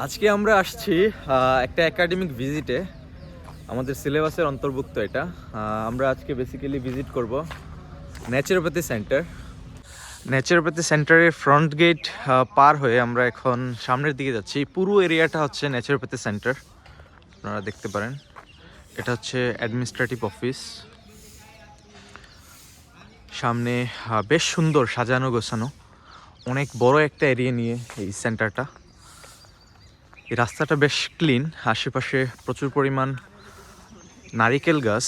আজকে আমরা আসছি একটা একাডেমিক ভিজিটে আমাদের সিলেবাসের অন্তর্ভুক্ত এটা। আমরা আজকে বেসিক্যালি ভিজিট করব ন্যাচারোপ্যাথি সেন্টার ন্যাচারোপ্যাথি সেন্টারের ফ্রন্ট গেট পার হয়ে আমরা এখন সামনের দিকে যাচ্ছি। পুরো এরিয়াটা হচ্ছে ন্যাচারোপ্যাথি সেন্টার আপনারা দেখতে পারেন। এটা হচ্ছে অ্যাডমিনিস্ট্রেটিভ অফিস সামনে বেশ সুন্দর সাজানো গোছানো। অনেক বড় একটা এরিয়া নিয়ে এই সেন্টারটা এই রাস্তাটা বেশ ক্লিন, আশেপাশে প্রচুর পরিমাণ নারিকেল গাছ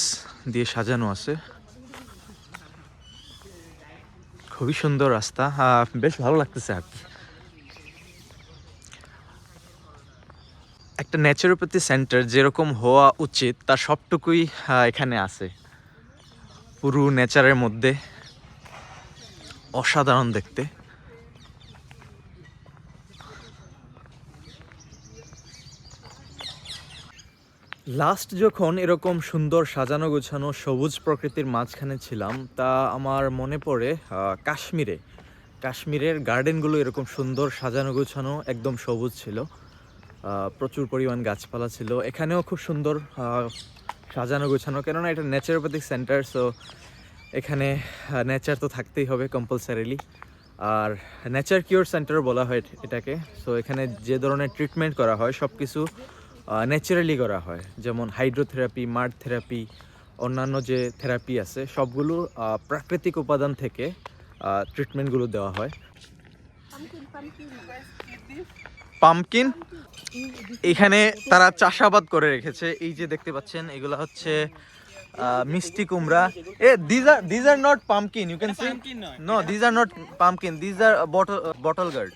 দিয়ে সাজানো আছে। খুবই সুন্দর রাস্তা বেশ ভালো লাগতেছে আর কি। একটা ন্যাচারোপ্যাথি সেন্টার যেরকম হওয়া উচিত, তার সবটুকুই এখানে আছে। পুরো নেচারের মধ্যে অসাধারণ দেখতে। লাস্ট যখন এরকম সুন্দর সাজানো গোছানো সবুজ প্রকৃতির মাঝখানে ছিলাম, তা আমার মনে পড়ে কাশ্মীরে। কাশ্মীরের গার্ডেনগুলো এরকম সুন্দর সাজানো গোছানো একদম সবুজ ছিল। প্রচুর পরিমাণ গাছপালা ছিল। এখানেও খুব সুন্দর সাজানো গোছানো। কেননা এটা ন্যাচারোপ্যাথিক সেন্টার সো এখানে নেচার তো থাকতেই হবে কম্পালসারিলি আর নেচার কিওর সেন্টার বলা হয় এটাকে। সো এখানে যে ধরনের ট্রিটমেন্ট করা হয় সব কিছু ন্যাচারালি করা হয়। যেমন হাইড্রোথেরাপি মার্ড থেরাপি অন্যান্য যে থেরাপি আছে সবগুলো প্রাকৃতিক উপাদান থেকে ট্রিটমেন্টগুলো দেওয়া হয়। পামকিন এখানে তারা চাষাবাদ করে রেখেছে। এই যে দেখতে পাচ্ছেন এগুলো হচ্ছে মিষ্টি কুমড়া। এ these are these are not pumpkin you can see no these are not pumpkin these are bottle bottle gourd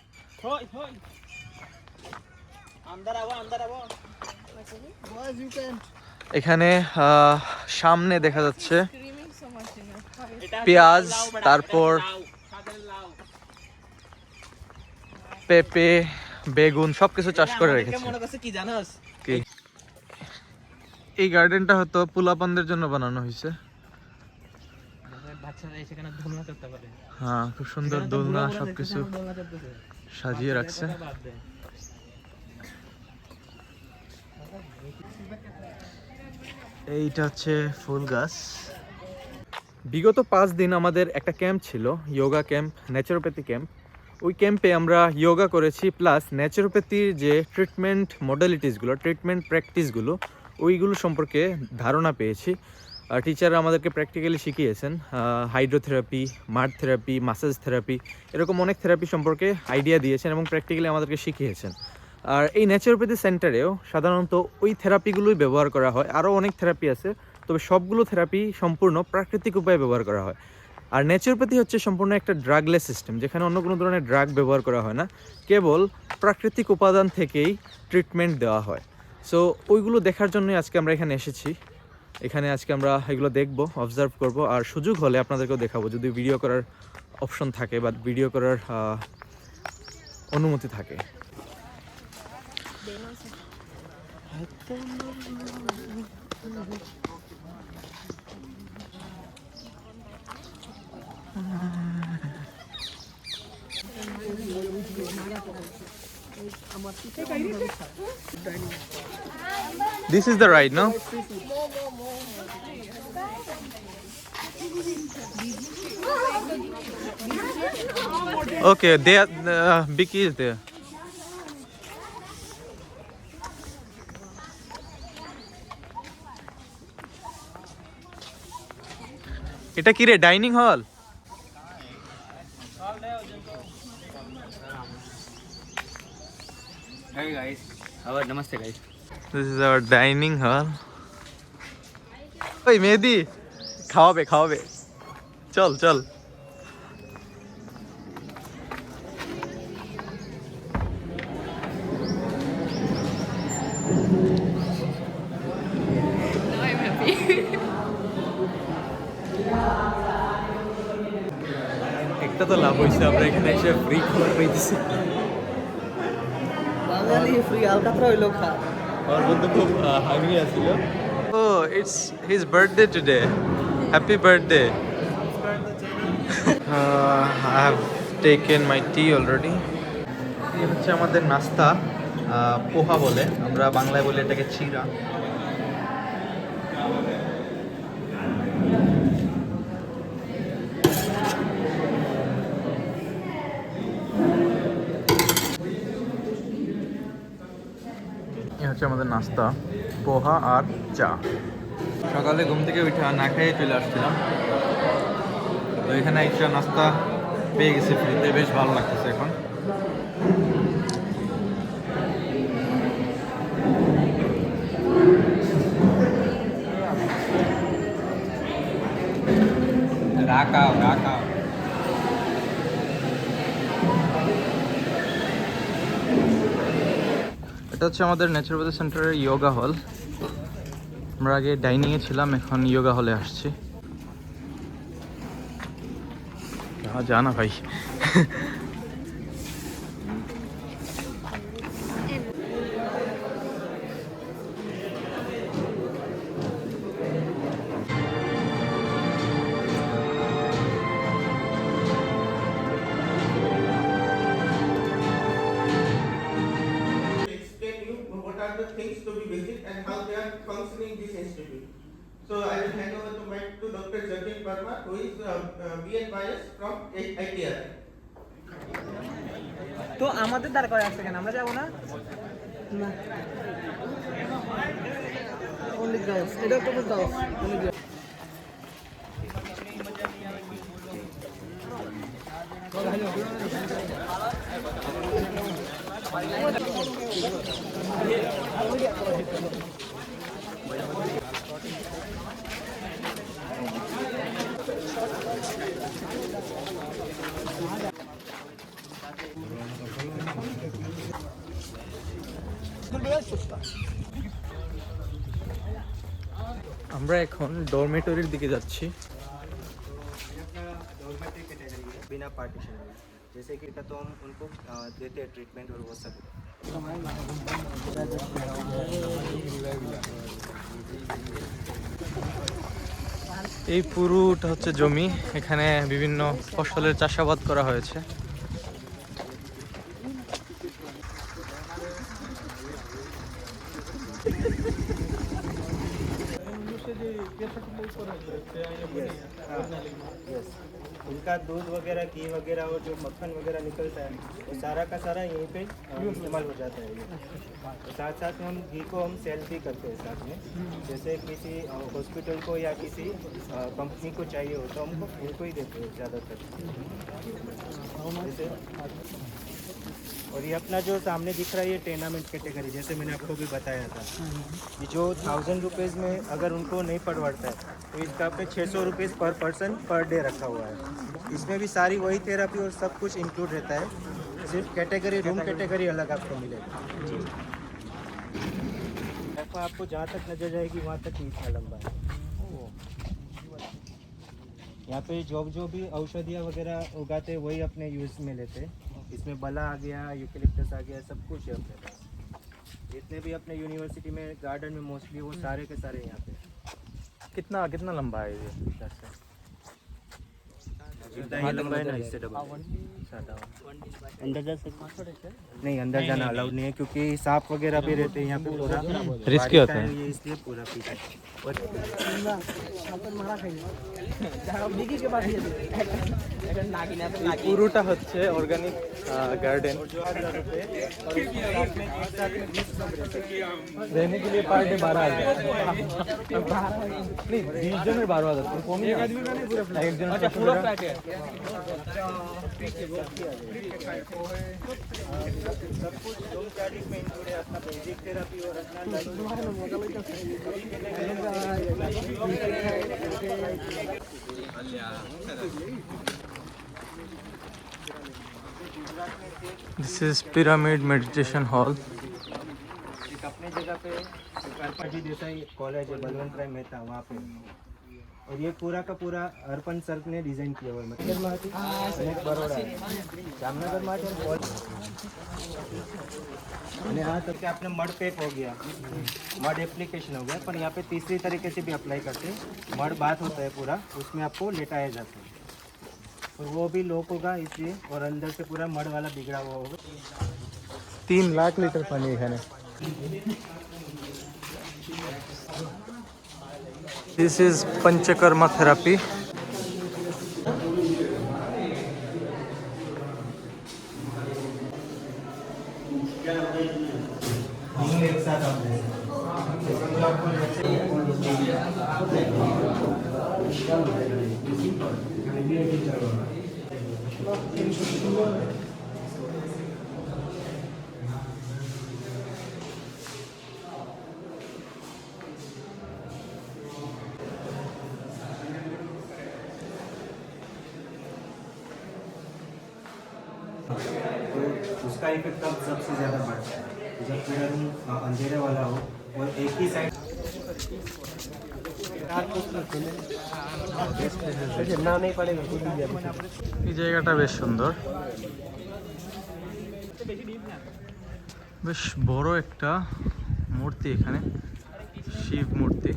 এখানে আহ, সামনে দেখা যাচ্ছে পেঁয়াজ তারপর পেঁপে বেগুন সবকিছু চাষ করে রেখেছে। এই গার্ডেনটা হয়তো পোলাপানদের জন্য বানানো হয়েছে। বাচ্চারা সেখানে ধুলনা করতে পারে। হ্যাঁ খুব সুন্দর দোলনা সবকিছু সাজিয়ে রাখছে। এইটা হচ্ছে ফুল গাছ। বিগত পাঁচ দিন আমাদের একটা ক্যাম্প ছিল যোগা ক্যাম্প ন্যাচারোপ্যাথি ক্যাম্প। ওই ক্যাম্পে আমরা যোগা করেছি, প্লাস ন্যাচারোপ্যাথির যে ট্রিটমেন্ট মডালিটিসগুলো ট্রিটমেন্ট প্র্যাকটিসগুলো ওইগুলো সম্পর্কে ধারণা পেয়েছি। টিচার আমাদেরকে প্র্যাকটিক্যালি শিখিয়েছেন hydrotherapy mud therapy massage therapy এরকম অনেক থেরাপি সম্পর্কে আইডিয়া দিয়েছেন এবং প্র্যাকটিক্যালি আমাদেরকে শিখিয়েছেন। আর এই ন্যাচারোপ্যাথি সেন্টারেও সাধারণত ওই থেরাপিগুলোই ব্যবহার করা হয়। আরও অনেক থেরাপি আছে, তবে সবগুলো থেরাপি সম্পূর্ণ প্রাকৃতিক উপায়ে ব্যবহার করা হয়। আর ন্যাচারোপ্যাথি হচ্ছে সম্পূর্ণ একটা ড্রাগলেস সিস্টেম যেখানে অন্য কোনো ধরনের ড্রাগ ব্যবহার করা হয় না। কেবল প্রাকৃতিক উপাদান থেকেই ট্রিটমেন্ট দেওয়া হয়। সো ওইগুলো দেখার জন্যই আজকে আমরা এখানে এসেছি। এখানে আজকে আমরা এগুলো দেখব অবজার্ভ করব। আর সুযোগ হলে আপনাদেরকেও দেখাবো, যদি ভিডিও করার অপশন থাকে বা ভিডিও করার অনুমতি থাকে। This is the ride, no? Okay, they are, uh, Vicky is there. এটা কি রে ডাইনিং হল Hey guys, আবার namaste guys. This is our dining hall ওই মেহেদি খাওয়াবে খাওয়াবে চল চল এসে ফ্রি খাবার পাইতেছি। বাঙালি ফ্রি আলকাতরা হইল খা। আমার বন্ধু খুব হাংরি আছিল। ও it's his birthday today happy birthday I have taken my tea already এই হচ্ছে আমাদের নাস্তা পোহা বলে। আমরা বাংলায় বলি এটাকে চিরা। হচ্ছে আমাদের নাস্তা, পোহা আর চা। সকালে ঘুম থেকে উঠে না খেয়ে চলে আসছিলাম। তো এখানে একটা নাস্তা পেয়ে গেছি ফ্রিতে বেশ ভালো লাগতেছে এখন। রাকাও রাকাও হচ্ছে আমাদের ন্যাচারোপ্যাথি সেন্টারের ইয়োগা হল আমরা আগে ডাইনিংয়ে ছিলাম, এখন ইয়োগা হলে আসছি। যা জানা ভাই। are the things to be visit and how they are functioning this institute. So I will hand over the mic to Dr. Jatin Parmar, who is uh, uh, BN Bias from ITR. তো আমাদের দ্বারা করে আসছে কেন আমরা যাবো না না অনলি গার্লস এটা তো গার্লস অনলি গার্লস আমরা এখন ডরমেটরির দিকে যাচ্ছি डॉर्मेट्री कैटेगरी है बिना पार्टीशन में जैसे कि तो हम उनको अ, देते हैं ट्रीटमेंट और वो सब এই পুরোটা হচ্ছে জমি এখানে বিভিন্ন ফসলের চাষাবাদ করা হয়েছে उनका दूध वगैरह, घी वगैरह और जो मक्खन वगैरह निकलता है, वो सारा का सारा यहीं पे इस्तेमाल हो जाता है ये। तो साथ साथ में हम घी को हम सेल भी करते हैं साथ में। जैसे किसी हॉस्पिटल को या किसी कंपनी को चाहिए हो तो हमको उनको ही देते हैं ज़्यादातर। जैसे और ये अपना जो सामने दिख रहा है ये टेनामेंट कैटेगरी जैसे मैंने आपको भी बताया था। ये जो थाउज़ेंड रुपीज़ में अगर उनको नहीं पड़वाता है तो इसका पे छः सौ रुपीज़ पर पर्सन पर डे रखा हुआ है। इसमें भी सारी वही थेरापी और सब कुछ इंक्लूड रहता है। सिर्फ़ कैटेगरी रूम कैटेगरी अलग आपको मिलेगी। ऐसा आपको जहाँ तक नज़र जाएगी वहाँ तक इतना लंबा है। यहाँ पे जो जो भी औषधियाँ वगैरह उगाते वही अपने यूज़ में लेते हैं। इसमें बला आ गया यूकिलिप्टस आ गया सब कुछ है अपने पास। जितने भी अपने यूनिवर्सिटी में गार्डन में मोस्टली वो सारे के सारे यहाँ पे कितना कितना लंबा है ये? जितना लंबा है ना इससे डबल सादा वाला। नहीं अंदर जाना अलाउड नहीं है क्योंकि सांप वगैरह भी रहते हैं यहाँ पे पूरा Risky बारिश होता का है। ये इसलिए पूरा पीछे আপনার মারা খাইনি বিকিকে পাঠিয়ে দিই এটা নাগিনা তো নাগিন পুরোটা হচ্ছে অর্গানিক গার্ডেন जो हजार रुपये और उसके साथ में एक साथ में बीस लोग रहते हैं रहने के लिए पर डे बारह हजार नहीं बीस जन बारह हजार तो कम एक आदमी का नहीं पूरा एक जन আচ্ছা পুরো ফ্ল্যাটে सब कुछ रूम चार्जिंग में इंक्लूड है This is pyramid meditation hall अपने जगह पे कॉलेज है, बलवंत राय मेहता, वहाँ पे। और ये पूरा का पूरा अर्पण सर्क ने डिज़ाइन किया हुआ मच्छर महाती मतलब अनेक बरोड़ा है। बहुत માટે અને तो क्या आपने मड પેક हो गया। मड एप्लीकेशन हो गया, पर यहाँ पे तीसरी तरीके से भी अप्लाई करते हैं। मड बात होता है पूरा, उसमें आपको लेटाया जाता है। और वो भी लोक होगा, इसलिए, और अंदर से पूरा मड वाला बिगड़ा हुआ होगा। तीन लाख लीटर पानी है ना। दिस इज़ पंचकर्मा थेरापी तो उसका इफेक्ट तब सबसे ज़्यादा बढ़ता है जब पूरा रूम अ, अंधेरे वाला हो और एक ही साइड ना नहीं पड़ेगा खुद ही जाएगा। এই জায়গাটা বেশ সুন্দর বেশ বড় একটা মূর্তি এখানে শিব মূর্তি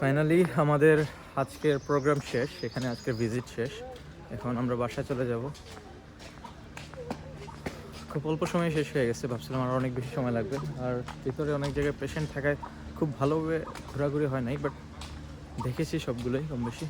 ফাইনালি আমাদের আজকের প্রোগ্রাম শেষ, এখানে আজকের ভিজিট শেষ। এখন আমরা বাসায় চলে যাব। খুব অল্প সময় শেষ হয়ে গেছে, ভাবছিলাম আর অনেক বেশি সময় লাগবে। আর ভিতরে অনেক জায়গায় পেশেন্ট থাকায় খুব ভালোভাবে ঘোরাঘুরি হয় নাই বাট দেখেছি সবগুলোই কম বেশি